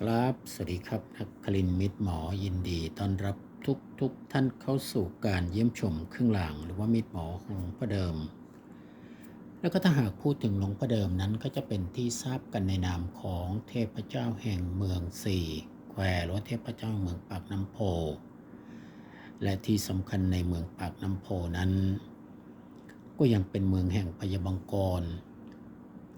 ครับ สวัสดีครับนักคลินมิตรหมอยินดีต้อนรับทุกทุกท่านเข้าสู่การเยี่ยมชมเครื่องรางหรือว่ามิตรหมอของหลวงพ่อเดิม แล้วก็ถ้าหากพูดถึงหลวงพ่อเดิมนั้นก็จะเป็นที่ทราบกันในนามของเทพเจ้าแห่งเมืองสี่แควหรือว่าเทพเจ้าเมืองปากน้ำโพ และที่สำคัญในเมืองปากน้ำโพนั้น ก็ยังเป็นเมืองแห่งพยาบังกร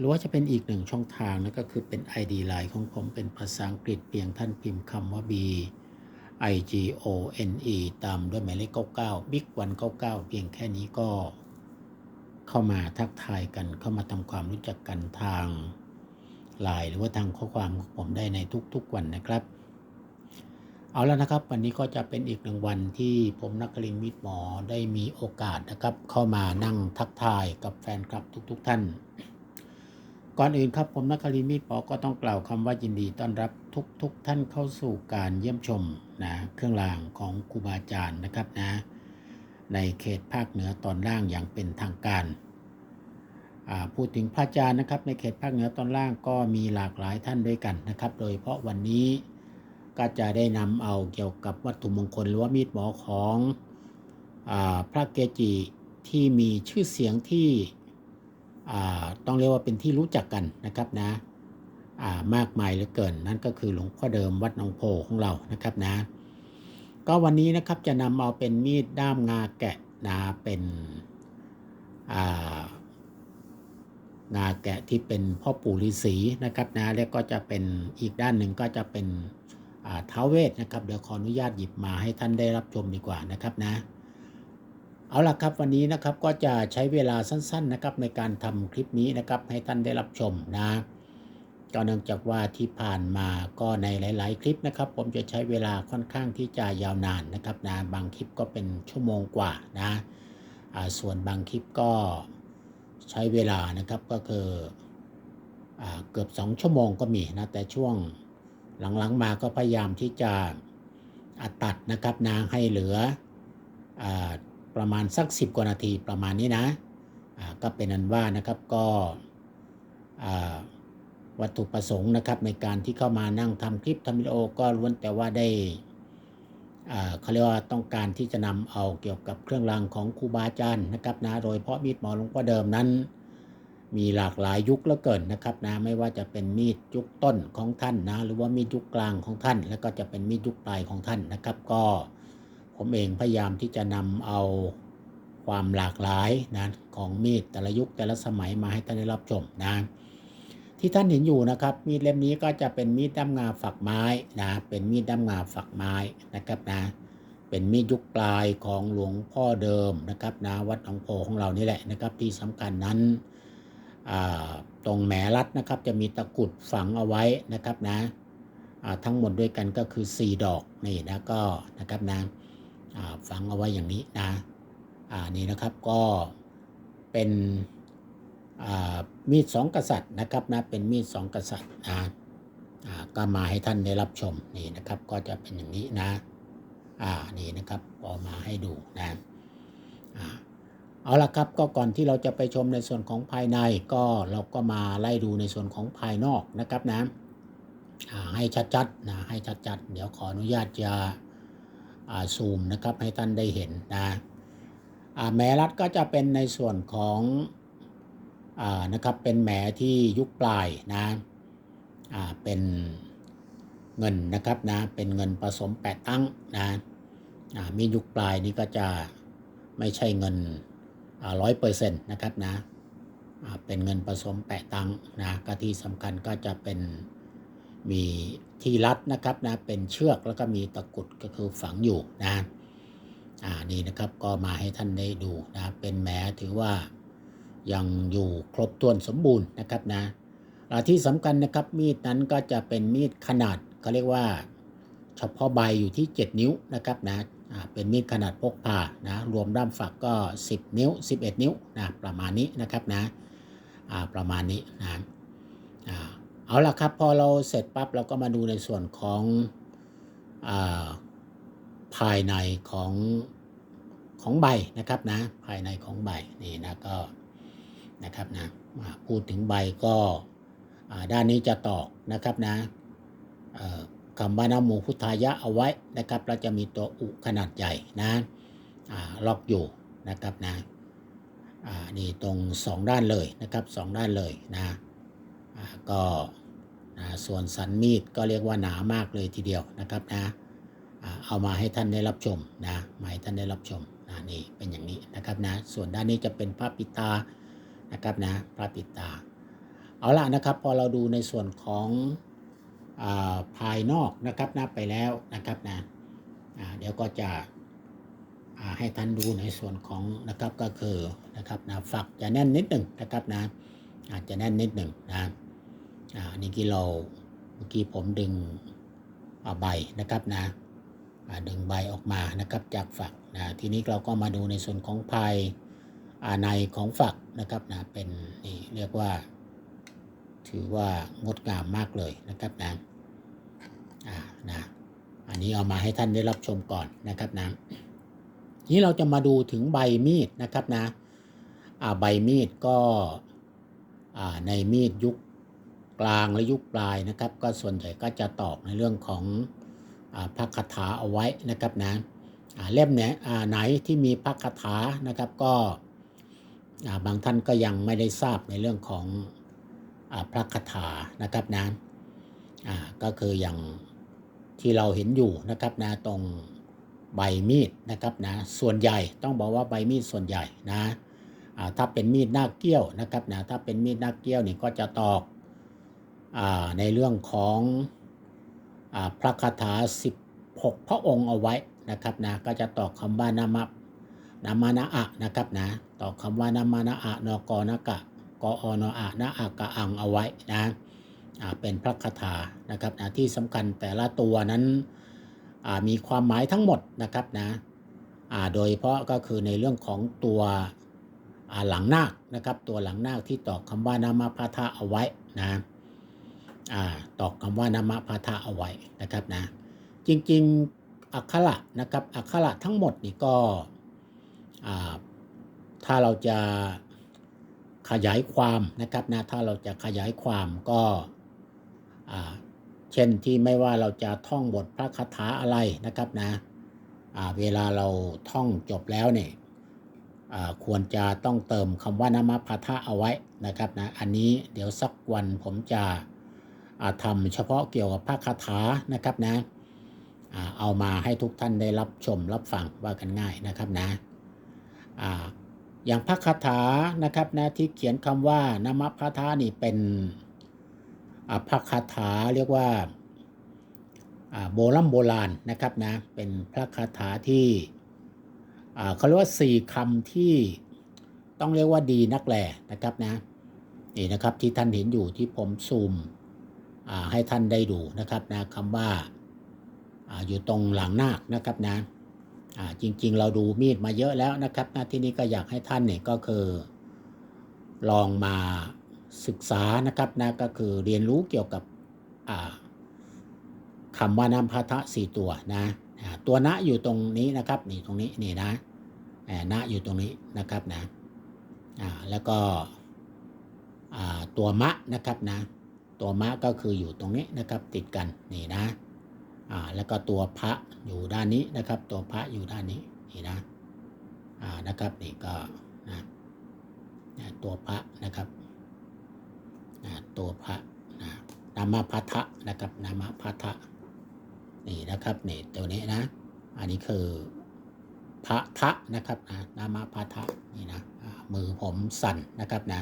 รือว่าจะเป็นอีกหนึ่งช่องทางนั่นก็คือเป็น ID Line ของผมเป็นภาษาอังกฤษเพียงท่านพิมพ์คำว่า B I G O N E ตามด้วยหมายเลข 99 Big 199 เพียงแค่นี้ก็เข้ามาทักทายกันเข้ามาทำความรู้จักกันทางไลน์หรือว่าทางข้อความของผมได้ในทุกๆวันนะครับ เอาแล้วนะครับ วันนี้ก็จะเป็นอีกหนึ่งวันที่ผมนักลินมิตรหมอได้มีโอกาสนะครับ เข้ามานั่งทักทายกับแฟนคลับทุก ๆ ท่าน ก่อนอื่นครับผมนักคลินทร์มิตรหมอก็ต้องกล่าวคำว่ายินดีต้อนรับทุกๆทท่านเข้าสู่การเยี่ยมชมนะเครื่องรางของครูบาอาจารย์นะครับนะ ในเขตภาคเหนือตอนล่างอย่างเป็นทางการอ่าพูดถึงพระอาจารย์นะครับ ในเขตภาคเหนือตอนล่างก็มีหลากหลายท่านด้วยกันนะครับ โดยเฉพาะวันนี้ก็จะได้นำเอาเกี่ยวกับวัตถุมงคลหรือว่ามีดหมอของอาพระเกจิที่มีชื่อเสียงที่ ต้องเรียกว่าเป็นที่รู้จักกันนะครับนะามากมายเหลือเกิน นั่นก็คือหลวงพ่อเดิมวัดหนองโพของเรานะครับนะ ก็วันนี้นะครับจะนำเอาเป็นมีดด้ามงาแกะนะเป็นางาแกะที่เป็นพ่อปู่ฤาษีนะครับนะแล้วก็จะเป็นอีกด้านหนึ่งก็จะเป็นอ่าท้าเวทนะครับเดี๋ยวขออนุญาตหยิบมาให้ท่านได้รับชมดีกว่านะครับนะ เอาล่ะครับวันนี้นะครับก็จะใช้เวลาสั้นๆนะครับในการทำคลิปนี้นะครับให้ท่านได้รับชมนะก็เนื่องจากว่าที่ผ่านมาก็ในหลาย ๆ คลิปนะครับ ผมจะใช้เวลาค่อนข้างที่จะยาวนานนะครับนะบางคลิปก็เป็นชั่วโมงกว่านะส่วนบางคลิปก็ใช้เวลานะครับก็คืออเกือบ 2 ชั่วโมงก็มีนะแต่ช่วงหลัง ๆ มาก็พยายามที่จะอ่าตัดนะครับนะให้เหลืออ ประมาณสัก 10 กว่านาทีประมาณนี้นะก็เป็นอันว่านะครับก็วัตถุประสงค์นะครับในการที่เข้ามานั่งทำคลิปทำวิดีโอก็ล้วนแต่ว่าได้อ่าเขาเรียกว่าต้องการที่จะนำเอาเกี่ยวกับเครื่องรางของครูบาอาจารย์นะครับนะโดยเฉพาะมีดหมอหลวงพ่อเดิมนั้น มีหลากหลายยุคเหลือเกินนะครับนะไม่ว่าจะเป็นมีดยุคต้นของท่านนะหรือว่ามีดยุคกลางของท่าน แล้วก็จะเป็นมีดยุคปลายของท่านนะครับ ก็ ผมเองพยายามที่จะนำเอาความหลากหลายนะของมีดแต่ละยุคแต่ละสมัยมาให้ท่านได้รับชมนะที่ท่านเห็นอยู่นะครับ มีดเล่มนี้ก็จะเป็นมีดด้ามงาฝักไม้นะเป็นมีดด้ามงาฝักไม้นะครับนะเป็นมีดยุคปลายของหลวงพ่อเดิมนะครับนะวัดหนองโพของเรานี่แหละนะครับ ที่สำคัญนั้นตรงแหมรัดนะครับ จะมีตะกุดฝังเอาไว้นะครับนะทั้งหมดด้วยกันก็คือ 4 ดอกนี่นะก็นะครับนะ ฝังเอาไว้อย่างนี้นะนี่นะครับก็เป็นมีดสองกษัตริย์นะครับนะเป็นมีดสองกษัตริย์นะก็มาให้ท่านได้รับชมนี่นะครับก็จะเป็นอย่างนี้นะอ่านี่นะครับก็มาให้ดูนะอ่าเอาละครับก็ก่อนที่เราจะไปชมในส่วนของภายในก็เราก็มาไล่ดูในส่วนของภายนอกนะครับนะให้ชัดๆนะให้ชัดๆ เดี๋ยวขออนุญาตจะ ซูมนะครับให้ท่านได้เห็นนะอ่าแม้รัดก็จะเป็นในส่วนของอนะครับเป็นแหมที่ยุคปลายนะเป็นเงินนะครับนะเป็นเงินผสมแปดตั้งนะมียุคปลายนี่ก็จะไม่ใช่เงินร้อยเปอร์เซ็นต์นะครับนะเป็นเงินผสมแปดตั้งนะก็ที่สำคัญก็จะเป็น มีที่รัดนะครับนะเป็นเชือกแล้วก็มีตะกุดก็คือฝังอยู่นะอ่านี่นะครับก็มาให้ท่านได้ดูนะเป็นแหมถือว่ายังอยู่ครบถ้วนสมบูรณ์นะครับนะที่สำคัญนะครับมีดนั้นก็จะเป็นมีดขนาดเขาเรียกว่า เฉพาะใบอยู่ที่ 7 นิ้วนะครับนะอ่าเป็นมีดขนาดพกพานะรวมด้ามฝักก็ 10 นิ้ว 11 นิ้วนะประมาณนี้นะครับนะอ่าประมาณนี้นะอ่า เอาละครับ พอเราเสร็จปั๊บเราก็มาดูในส่วนของอาภายในของของใบนะครับนะ ภายในของใบนี่นะก็นะครับนะพูดถึงใบก็ด้านนี้จะตอกนะครับนะคำว่านโมพุทธายะเอาไว้นะครับแล้วจะมีตัวอุขนาดใหญ่นะล็อกอยู่นะครับนะนี่ตรงสองด้านเลยนะครับสองด้านเลยนะก็ ส่วนสันมีดก็เรียกว่าหนามากเลยทีเดียวนะครับนะเอามาให้ท่านได้รับชมนะมาให้ท่านได้รับชมนะนี่เป็นอย่างนี้นะครับนะส่วนด้านนี้จะเป็นพระปิตานะครับนะพระปิตา เอาละนะครับพอเราดูในส่วนของอาภายนอกนะครับนะไปแล้วนะครับนะเดี๋ยวก็จะให้ท่านดูในส่วนของนะครับก็คือนะครับนะฝักจะแน่นนิดหนึ่งนะครับนะอาจจะแน่นนิดหนึ่งนะ อันนี่กี้เราเมื่อกี้ผมดึงเอาใบนะครับนะดึงใบออกมานะครับจากฝักนะทีนี้เราก็มาดูในส่วนของภายในของฝักนะครับนะเป็นนี่เรียกว่า ถือว่างดงามมากเลยนะครับนะอ่านะอันนี้เอามาให้ท่านได้รับชมก่อนนะครับนะนี้เราจะมาดูถึงใบมีดนะครับนะอ่าใบมีดก็อ่าในมีดยุค กลางและยุคปลายนะครับ ก็ส่วนใหญ่ก็จะตอกในเรื่องของอพระคาถาเอาไว้นะครับนะเล่มไหนไหนที่มีพระคาถานะครับก็บางท่านก็ยังไม่ได้ทราบในเรื่องของอพระคาถานะครับนะก็คืออย่างที่เราเห็นอยู่นะครับนะตรงใบมีดนะครับนะส่วนใหญ่ต้องบอกว่าใบมีดส่วนใหญ่นะถ้าเป็นมีดหน้าเกี้ยวนะครับนะถ้าเป็นมีดหน้าเกี้ยวนี่ก็จะตอก ในเรื่องของอพระคาถา 16 พระองค์เอาไว้นะครับนะก็จะตอกคำว่านามะนามานะอะนะครับนะตอกคำว่านามานะอะนกนกะกออนอานะอากะอังเอาไว้นะเป็นพระคาถานะครับนะที่สำคัญแต่ละตัวนั้นมีความหมายทั้งหมดนะครับนะโดยเฉพาะก็คือในเรื่องของตัวหลังนาคนะครับตัวหลังนาคที่ตอกคำว่านามาพาทะเอาไว้นะ ตอกคำว่านามาพาทะเอาไว้นะครับนะ จริงๆอักขระนะครับอักขระทั้งหมดนี่ก็ถ้าเราจะขยายความนะครับนะถ้าเราจะขยายความก็เช่นที่ไม่ว่าเราจะท่องบทพระคาถาอะไรนะครับนะเวลาเราท่องจบแล้วเนี่ยควรจะต้องเติมคำว่านามพาทะเอาไว้นะครับนะอันนี้เดี๋ยวสักวันผมจะ อ่าทำเฉพาะเกี่ยวกับพระคาถานะครับนะเอามาให้ทุกท่านได้รับชมรับฟังว่ากันง่ายนะครับนะอย่างพระคาถานะครับนะที่เขียนคำว่านามพาทานี่เป็นพระคาถาเรียกว่าโบราณโบราณนะครับนะเป็นพระคาถาที่เขาเรียกว่าสี่คำที่ต้องเรียกว่าดีนักแหล่นะครับนะนี่นะครับที่ท่านเห็นอยู่ที่ผมซูม ให้ท่านได้ดูนะครับนะคำว่าออยู่ตรงหลังนาคนะครับนะจริงๆ เราดูมีดมาเยอะแล้วนะครับน้าที่นี้ก็อยากให้ท่านเนี่ยก็คือ ลองมาศึกษานะครับนะก็คือเรียนรู้เกี่ยวกับคำว่านามพาทะสี่ตัวนะตัวนะอยู่ตรงนี้นะครับนี่ตรงนี้นี่นะอ่านะอยู่ตรงนี้นะครับนะแล้วก็ตัวมะนะครับนะ ตัวมะก็คืออยู่ตรงนี้นะครับติดกันนี่นะอ่าแล้วก็ตัวพระอยู่ด้านนี้นะครับ ตัวพระอยู่ด้านนี้นี่นะอ่านะครับนี่ก็นะตัวพระนะครับนะตัวพระนะนามพัทะนะครับนามพัทะนี่นะครับนี่ตัวนี้นะ อันนี้คือพระทะนะครับนะนามพัทะนี่นะมือผมสั่นนะครับนะ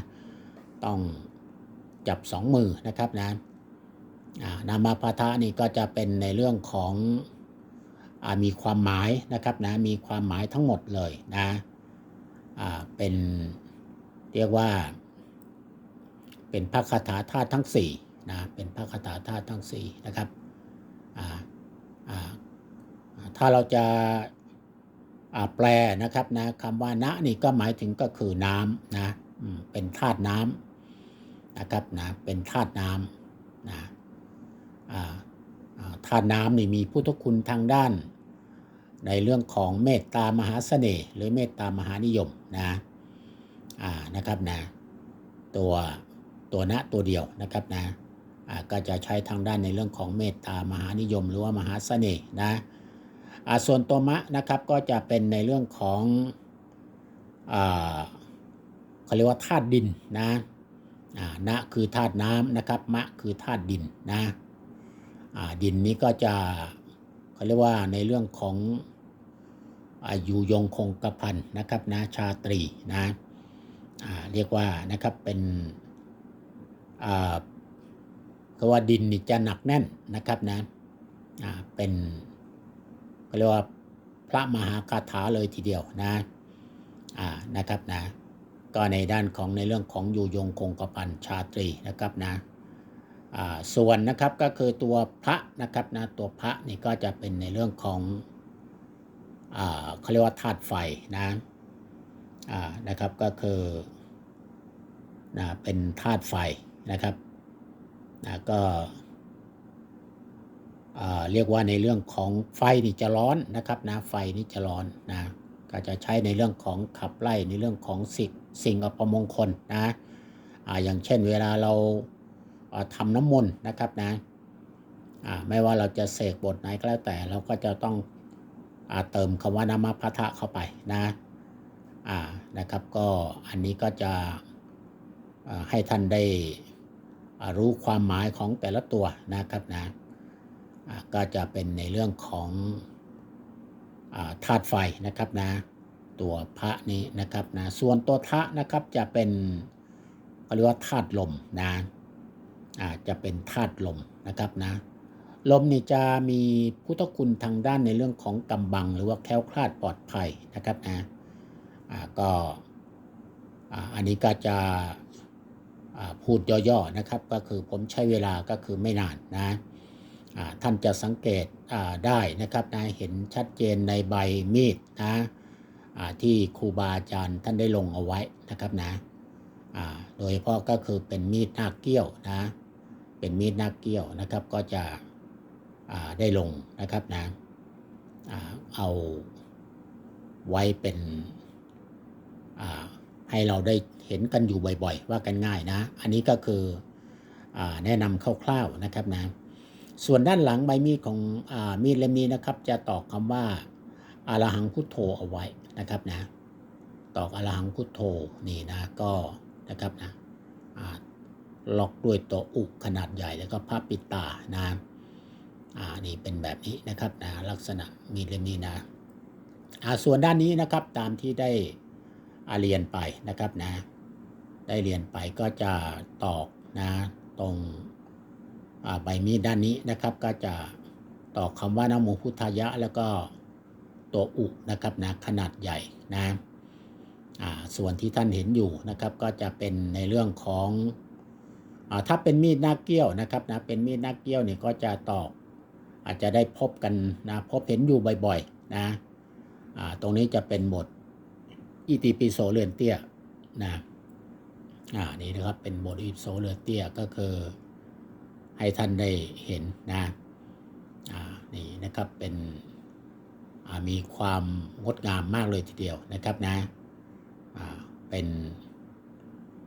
ต้อง จับสองมือนะครับนะนามาพาทะนี่ก็จะเป็นในเรื่องของอมีความหมายนะครับนะมีความหมายทั้งหมดเลยนะเป็นเรียกว่า เป็นพระคาถาธาตุทั้ง4นะเป็นพระคาถาธาตุทั้ง4นะครับถ้าเราจะแปลนะครับนะคำว่านะนี่ก็หมายถึงก็คือน้ำนะเป็นธาตุน้ำ นะครับนะเป็นธาตุน้ำนะธาตุน้ำนี่มีพุทธคุณทางด้าน ในเรื่องของเมตตามหาเสน่ห์หรือเมตตามหานิยมนะนะครับนะตัวตัวนะตัวเดียวนะครับนะก็จะใช้ทางด้านในเรื่องของเมตตามหานิยม หรือว่ามหาเสน่ห์นะส่วนตัวมะนะครับก็จะเป็นในเรื่องของอเขาเรียกว่าธาตุดินนะ นะคือธาตุน้ำนะครับ มะคือธาตุดินนะดินนี้ก็จะเขาเรียกว่าในเรื่องของอายุยงคงกระพันนะครับนะชาตรีนะเรียกว่านะครับเป็นอ่าก็ว่าดินนี่จะหนักแน่นนะครับนะเป็นก็เรียกว่าพระมหาคาถาเลยทีเดียวนะนะครับนะ ก็ในด้านของในเรื่องของอยู่ยงคงกระพันชาตรีนะครับนะส่วนนะครับก็คือตัวพระนะครับนะตัวพระนี่ก็จะเป็นในเรื่องของเขาเรียกว่าธาตุไฟนะนะครับก็คือนะเป็นธาตุไฟนะครับนะก็เรียกว่าในเรื่องของไฟนี่จะร้อนนะครับนะไฟนี่จะร้อนนะ ก็จะใช้ในเรื่องของขับไล่ในเรื่องของสิ่งสิ่งอัปมงคลนะอ่าอย่างเช่นเวลาเราอ่าทำน้ำมนต์นะครับนะอ่าไม่ว่าเราจะเสกบทไหนก็แล้วแต่เราก็จะต้องอาเติมคำว่านามาพัทะเข้าไปนะอ่านะครับก็อันนี้ก็จะให้ท่านได้รู้ความหมายของแต่ละตัวนะครับนะก็จะเป็นในเรื่องของ ธาตุไฟนะครับนะตัวพระนี้นะครับนะส่วนตัวทะนะครับจะเป็นเขาเรียกว่าธาตุลมนะอาจะเป็นธาตุลมนะครับนะลมนี่จะมีพุทธคุณทางด้านในเรื่องของกำบัง หรือว่าแคล้วคลาดปลอดภัยนะครับนะก็อันนี้ก็จะพูดย่อๆนะครับ ก็คือผมใช้เวลาก็คือไม่นานนะ ท่านจะสังเกตได้นะครับนะเห็นชัดเจนในใบมีดนะที่ครูบาอาจารย์ท่านได้ลงเอาไว้นะครับนะโดยเฉพาะก็คือเป็นมีดหน้าเกี้ยวนะเป็นมีดหน้าเกี้ยวนะครับก็จะได้ลงนะครับนะเอาไว้เป็นให้เราได้เห็นกันอยู่บ่อยๆ ว่ากันง่ายนะ อันนี้ก็คืออแนะนำคร่าวๆนะครับนะ ส่วนด้านหลังใบมีดของอมีดเล่มนี้นะครับ จะตอกคำว่าอารหังพุทโธเอาไว้นะครับนะ ตอกอารหังพุทโธนี่นะก็นะครับนะล็อกด้วยตัวอุกขนาดใหญ่แล้วก็ผ้าปิดตานะอ่านี่เป็นแบบนี้นะครับนะลักษณะมีดเล่มนี้นะอ่าส่วนด้านนี้นะครับตามที่ได้อาเรียนไปนะครับนะ ได้เรียนไปก็จะตอกนะตรง ใบมีดด้านนี้นะครับ ก็จะตอกคำว่านโมพุทธายะ แล้วก็ตัวอุนะครับนะขนาดใหญ่นะส่วนที่ท่านเห็นอยู่นะครับ ก็จะเป็นในเรื่องของอถ้าเป็นมีดหน้าเกี้ยวนะครับนะเป็นมีดหน้าเกี้ยวเนี่ยก็จะตอกอาจจะได้พบกันนะพบเห็นอยู่บ่อยๆนะตรงนี้จะเป็นบทอิติปิโสเรือนเตี้ยนะอ่านี่นะครับเป็นบทอิติปิโสเรือนเตี้ยก็คือ ให้ท่านได้เห็นนะอ่านี่นะครับเป็นอ่ามีความงดงามมากเลยทีเดียวนะครับนะอ่าเป็น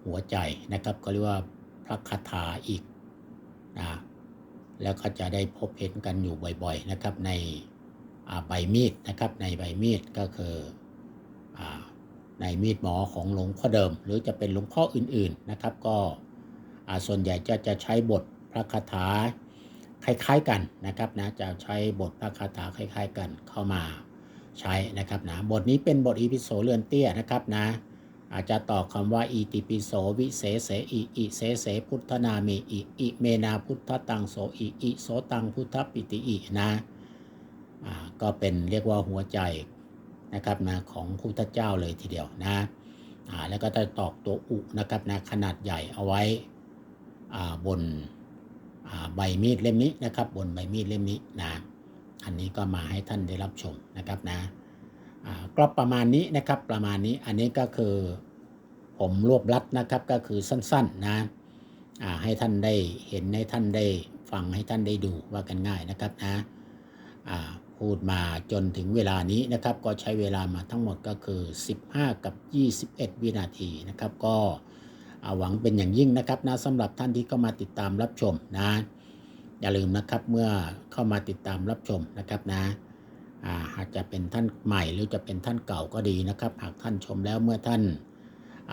หัวใจนะครับก็เรียกว่าพระคาถาอีกนะแล้วก็จะได้พบเห็นกันอยู่บ่อยๆนะครับในอ่าใบมีดนะครับในใบมีดก็คืออ่าในมีดหมอของหลวงพ่อเดิม หรือจะเป็นหลวงพ่ออื่นๆนะครับ ก็อ่าส่วนใหญ่จะจะใช้บท พระคาถาคล้ายๆกันนะครับนะจะใช้บทพระคาถาคล้าย ๆ กันเข้ามาใช้นะครับนะบทนี้เป็นบทอีพิโสเรือนเตี้ยนะครับนะอาจจะต่อคำว่าอีติปิโสวิเศษเสอิอิเสเสพุทธนาเมอิอิเมนาพุทธตังโสอิอิโสตังพุทธปิติอินะก็เป็นเรียกว่าหัวใจนะครับนะของพุทธเจ้าเลยทีเดียวนะแล้วก็จะตอกตัวอุนะครับนะขนาดใหญ่เอาไว้บน ใบมีดเล่มนี้นะครับ บนใบมีดเล่มนี้นะ อันนี้ก็มาให้ท่านได้รับชมนะครับนะก็ประมาณนี้นะครับประมาณนี้อันนี้ก็คือผมรวบรัดนะครับก็คือสั้นๆนะให้ท่านได้เห็นให้ท่านได้ฟังให้ท่านได้ดูว่ากันง่ายนะครับนะพูดมาจนถึงเวลานี้นะครับ ก็ใช้เวลามาทั้งหมดก็คือ 15 กับ 21 วินาทีนะครับ ก็ หวังเป็นอย่างยิ่งนะครับนะสำหรับท่านที่เข้ามาติดตามรับชมนะอย่าลืมนะครับเมื่อเข้ามาติดตามรับชมนะครับนะอาหากจะเป็นท่านใหม่หรือจะเป็นท่านเก่าก็ดีนะครับ หากท่านชมแล้วเมื่อท่าน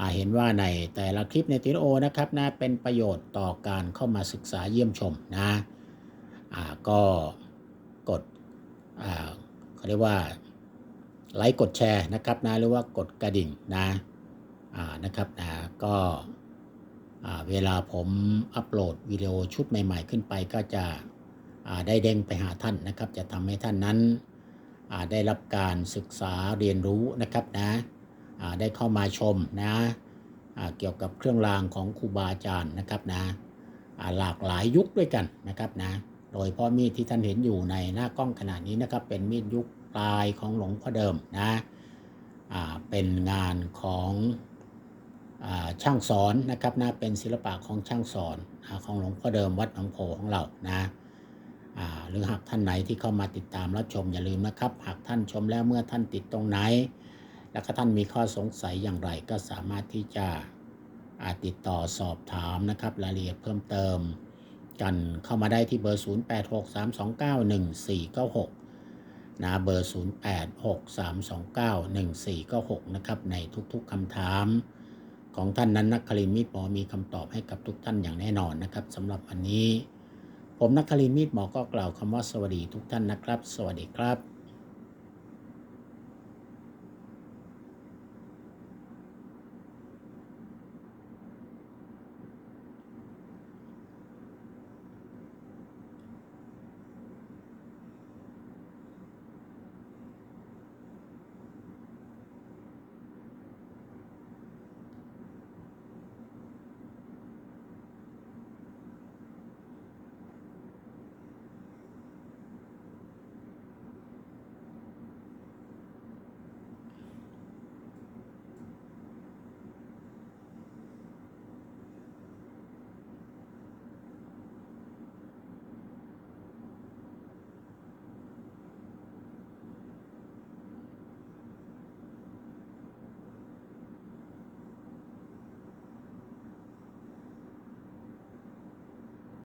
าเห็นว่าในแต่ละคลิปในทีโอนะครับนะเป็นประโยชน์ต่อการเข้ามาศึกษาเยี่ยมชมนะก็กดเขาเรียกว่าไลค์กดแชร์นะครับนะหรือว่ากดกระดิ่งนะนะครับนะก็ เวลาผมอัปโหลดวิดีโอชุดใหม่ ๆ ขึ้นไปก็จะได้เด้งไปหาท่านนะครับ จะทำให้ท่านนั้นได้รับการศึกษาเรียนรู้นะครับนะได้เข้ามาชมนะเกี่ยวกับเครื่องรางของครูบาอาจารย์นะครับนะหลากหลายยุคด้วยกันนะครับนะโดยพ่อมีดที่ท่านเห็นอยู่ในหน้ากล้องขนาดนี้นะครับ เป็นมีดยุคปลายของหลวงพ่อเดิมนะเป็นงานของ ช่างสอนนะครับนะเป็นศิลปะของช่างสอนของหลวงพ่อเดิมวัดหนองโพของเรานะหรือหากท่านไหนที่เข้ามาติดตามรับชมอย่าลืมนะครับ หากท่านชมแล้วเมื่อท่านติดตรงไหน แล้วก็ท่านมีข้อสงสัยอย่างไรก็สามารถที่จะติดต่อสอบถามนะครับรายละเอียดเพิ่มเติม กันเข้ามาได้ที่เบอร์ 0863291496นะเบอร์ 0863291496 นะครับในทุกๆคำถาม ของท่านนั้นนักคลินมีดหมอมีคำตอบให้กับทุกท่านอย่างแน่นอนนะครับสำหรับวันนี้ ผมนักคลินมีดหมอก็กล่าวคำว่าสวัสดีทุกท่านนะครับ สวัสดีครับ